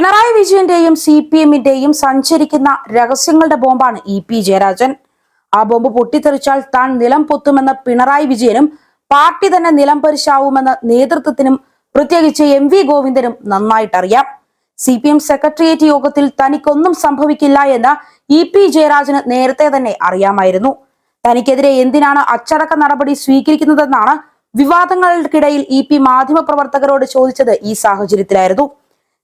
പിണറായി വിജയന്റെയും C P എമ്മിന്റെയും സഞ്ചരിക്കുന്ന രഹസ്യങ്ങളുടെ ബോംബാണ് ഇ പി ജയരാജൻ. ആ ബോംബ് പൊട്ടിത്തെറിച്ചാൽ താൻ നിലം പൊത്തുമെന്ന പിണറായി വിജയനും പാർട്ടി തന്നെ നിലം പരിശാവുമെന്ന് നേതൃത്വത്തിനും പ്രത്യേകിച്ച് എം വി ഗോവിന്ദനും നന്നായിട്ടറിയാം. സി പി എം സെക്രട്ടേറിയറ്റ് യോഗത്തിൽ തനിക്കൊന്നും സംഭവിക്കില്ല എന്ന് ഇ പി ജയരാജന് നേരത്തെ തന്നെ അറിയാമായിരുന്നു. തനിക്കെതിരെ എന്തിനാണ് അച്ചടക്ക നടപടി സ്വീകരിക്കുന്നതെന്നാണ് വിവാദങ്ങൾക്കിടയിൽ ഇ പി മാധ്യമപ്രവർത്തകരോട് ചോദിച്ചത് ഈ സാഹചര്യത്തിലായിരുന്നു.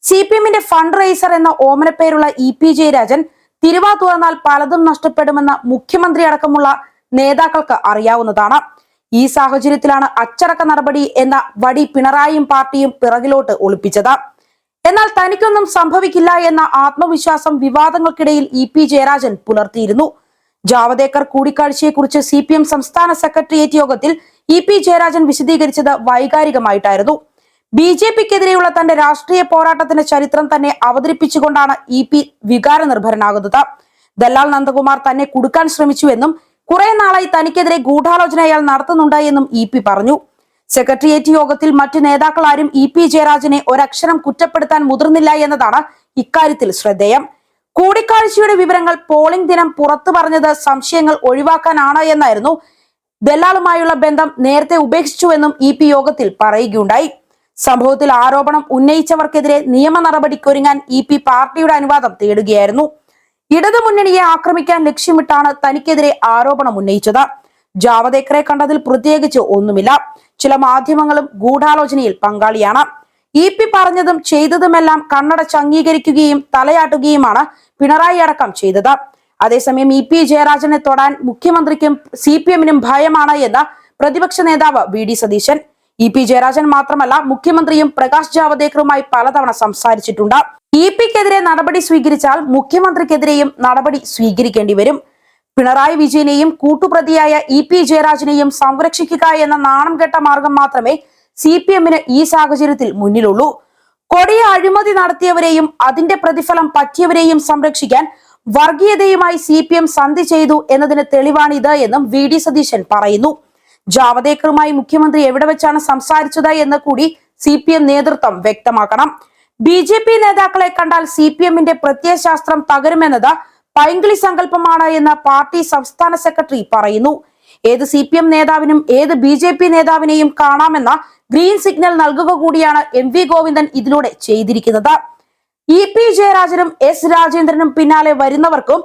സി പി എമ്മിന്റെ ഫണ്ട് റൈസർ എന്ന ഓമനപ്പേരുള്ള ഇ പി ജയരാജൻ തിരുവാ തുറന്നാൽ പലതും നഷ്ടപ്പെടുമെന്ന മുഖ്യമന്ത്രി അടക്കമുള്ള നേതാക്കൾക്ക് അറിയാവുന്നതാണ്. ഈ സാഹചര്യത്തിലാണ് അച്ചടക്ക നടപടി എന്ന വടി പിണറായിയും പാർട്ടിയും പിറകിലോട്ട് ഒളിപ്പിച്ചത്. എന്നാൽ തനിക്കൊന്നും സംഭവിക്കില്ല എന്ന ആത്മവിശ്വാസം വിവാദങ്ങൾക്കിടയിൽ ഇ പി ജയരാജൻ പുലർത്തിയിരുന്നു. ജാവദേക്കർ കൂടിക്കാഴ്ചയെക്കുറിച്ച് സി പി എം സംസ്ഥാന സെക്രട്ടേറിയറ്റ് യോഗത്തിൽ ഇ പി ജയരാജൻ വിശദീകരിച്ചത് വൈകാരികമായിട്ടായിരുന്നു. ബി ജെ പിക്കെതിരെയുള്ള തന്റെ രാഷ്ട്രീയ പോരാട്ടത്തിന്റെ ചരിത്രം തന്നെ അവതരിപ്പിച്ചുകൊണ്ടാണ് ഇ പി വികാരനിർഭരനാകുന്നത്. ദല്ലാൽ നന്ദകുമാർ തന്നെ കുടുക്കാൻ ശ്രമിച്ചുവെന്നും കുറെ നാളായി തനിക്കെതിരെ ഗൂഢാലോചന അയാൾ നടത്തുന്നുണ്ട് എന്നും ഇ പി പറഞ്ഞു. സെക്രട്ടേറിയറ്റ് യോഗത്തിൽ മറ്റു നേതാക്കൾ ആരും ഇ പി ജയരാജനെ ഒരക്ഷരം കുറ്റപ്പെടുത്താൻ മുതിർന്നില്ല എന്നതാണ് ഇക്കാര്യത്തിൽ ശ്രദ്ധേയം. കൂടിക്കാഴ്ചയുടെ വിവരങ്ങൾ പോളിംഗ് ദിനം പുറത്തു പറഞ്ഞത് സംശയങ്ങൾ ഒഴിവാക്കാനാണ് എന്നായിരുന്നു. ദല്ലാളുമായുള്ള ബന്ധം നേരത്തെ ഉപേക്ഷിച്ചുവെന്നും ഇ പി യോഗത്തിൽ പറയുകയുണ്ടായി. സംഭവത്തിൽ ആരോപണം ഉന്നയിച്ചവർക്കെതിരെ നിയമ നടപടിക്കൊരുങ്ങാൻ ഇ പി പാർട്ടിയുടെ അനുവാദം തേടുകയായിരുന്നു. ഇടതു ഇടതുമുന്നണിയെ ആക്രമിക്കാൻ ലക്ഷ്യമിട്ടാണ് തനിക്കെതിരെ ആരോപണം ഉന്നയിച്ചത്. ജാവദേക്കറെ കണ്ടതിൽ പ്രത്യേകിച്ച് ഒന്നുമില്ല. ചില മാധ്യമങ്ങളും ഗൂഢാലോചനയിൽ പങ്കാളിയാണ്. ഇ പി പറഞ്ഞതും ചെയ്തതുമെല്ലാം കണ്ണടച്ച് അംഗീകരിക്കുകയും തലയാട്ടുകയുമാണ് പിണറായി അടക്കം ചെയ്തത്. അതേസമയം ഇ പി ജയരാജനെ തൊടാൻ മുഖ്യമന്ത്രിക്കും സി പി എമ്മിനും ഭയമാണ് എന്ന് പ്രതിപക്ഷ നേതാവ് V D Satheesan. E P Jayarajan മാത്രമല്ല മുഖ്യമന്ത്രിയും പ്രകാശ് ജാവദേക്കറുമായി പലതവണ സംസാരിച്ചിട്ടുണ്ട്. ഇ പിക്കെതിരെ നടപടി സ്വീകരിച്ചാൽ മുഖ്യമന്ത്രിക്കെതിരെയും നടപടി സ്വീകരിക്കേണ്ടി വരും. പിണറായി വിജയനെയും കൂട്ടുപ്രതിയായ ഇ പി ജയരാജനെയും സംരക്ഷിക്കുക എന്ന നാണം കെട്ട മാർഗം മാത്രമേ സി പി എമ്മിന് ഈ സാഹചര്യത്തിൽ മുന്നിലുള്ളൂ. കൊടിയ അഴിമതി നടത്തിയവരെയും അതിന്റെ പ്രതിഫലം പറ്റിയവരെയും സംരക്ഷിക്കാൻ വർഗീയതയുമായി സി പി എം സന്ധി ചെയ്തു എന്നതിന് തെളിവാണിത് എന്നും വി ഡി സതീശൻ പറയുന്നു. ജാവദേക്കറുമായി മുഖ്യമന്ത്രി എവിടെ വെച്ചാണ് സംസാരിച്ചത് എന്ന് കൂടി സി പി എം നേതൃത്വം വ്യക്തമാക്കണം. ബി ജെ പി നേതാക്കളെ കണ്ടാൽ സി പി എമ്മിന്റെ പ്രത്യയശാസ്ത്രം തകരുമെന്നത് പൈങ്കിളി സങ്കല്പമാണ് എന്ന് പാർട്ടി സംസ്ഥാന സെക്രട്ടറി പറയുന്നു. ഏത് സി പി എം നേതാവിനും ഏത് ബി ജെ പി നേതാവിനെയും കാണാമെന്ന ഗ്രീൻ സിഗ്നൽ നൽകുക കൂടിയാണ് എം വി ഗോവിന്ദൻ ഇതിലൂടെ ചെയ്തിരിക്കുന്നത്. ഇ പി ജയരാജനും എസ് രാജേന്ദ്രനും പിന്നാലെ വരുന്നവർക്കും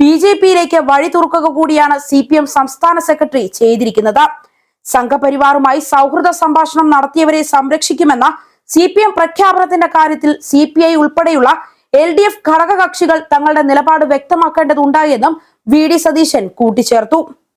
ബി ജെ പിയിലേക്ക് വഴി തുറക്കുക കൂടിയാണ് സി പി എം സംസ്ഥാന സെക്രട്ടറി ചെയ്തിരിക്കുന്നത്. സംഘപരിവാറുമായി സൗഹൃദ സംഭാഷണം നടത്തിയവരെ സംരക്ഷിക്കുമെന്ന സി പി എം പ്രഖ്യാപനത്തിന്റെ കാര്യത്തിൽ സി പി ഐ ഉൾപ്പെടെയുള്ള എൽ ഡി എഫ് ഘടകകക്ഷികൾ തങ്ങളുടെ നിലപാട് വ്യക്തമാക്കേണ്ടതുണ്ട് എന്നും വി ഡി സതീശൻ കൂട്ടിച്ചേർത്തു.